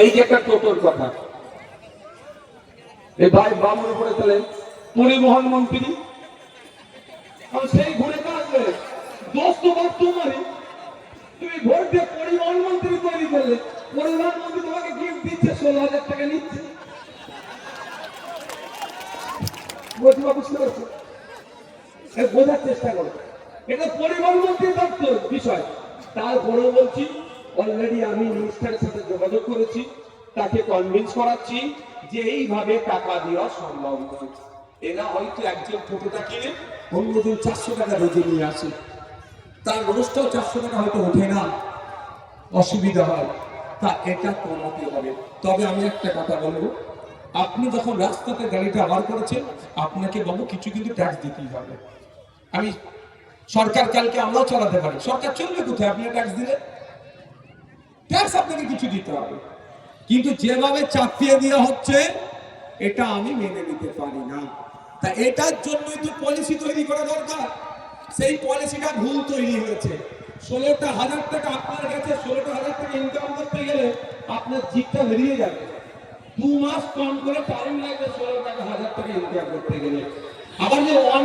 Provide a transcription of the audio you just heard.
এই যে একটা টোটোর কথা। এই ভাই বামুর উপরে চলেন পরিবহন মন্ত্রী সেই ঘুরে কাজবে দোষ তো তুমি ভোট দিয়ে পরিবহন মন্ত্রী তৈরি করলে। পরিবহন মন্ত্রী তোমাকে গিফট দিচ্ছে, ষোলো হাজার টাকা নিচ্ছে। বুঝতে বুঝতে পারছ? বোঝার চেষ্টা করো। এটা পরিবহন মন্ত্রী দপ্তর বিষয়। তারপরেও বলছি অলরেডি আমি মিনিস্টারের সাথে যোগাযোগ করেছি, তাকে কনভিন্স করাচ্ছি যে এইভাবে টাকা দেওয়া সম্ভব নয়। এরা হয়তো একজন টোটোটা কিনে অন্যদিন চারশো টাকা রোজে নিয়ে আসে। তার রোজটাও চারশো টাকা হয়তো ওঠে না। অসুবিধা হয়। তা এটা কমাতে হবে। তবে আমি একটা কথা বলব, আপনি যখন রাস্তাতে গাড়িটা আবার করেছেন, আপনাকে বাবু কিছু কিন্তু ট্যাক্স দিতেই হবে। আমি সরকার কালকে আমরাও চালাতে পারি। সরকার চলবে কোথায়? আপনি ট্যাক্স দিলে ট্যাক্স আপনাকে কিছু দিতে হবে। কিন্তু যেভাবে চাপিয়ে দেওয়া হচ্ছে, এটা আমি মেনে নিতে পারি না। তা এটার জন্যই তো পলিসি তৈরি করা দরকার। সেই পলিসিটা ভুল তৈরি হয়েছে। ষোলোটা হাজার টাকা আপনার কাছে, ষোলোটা হাজার টাকা ইনকাম করতে গেলে আপনার জিপটা বেরিয়ে যাবে। দু মাস কম করে টাইম লাগবে ষোলো টাকা, হাজার টাকা ইনকাম করতে গেলে। আবার যে ওয়ান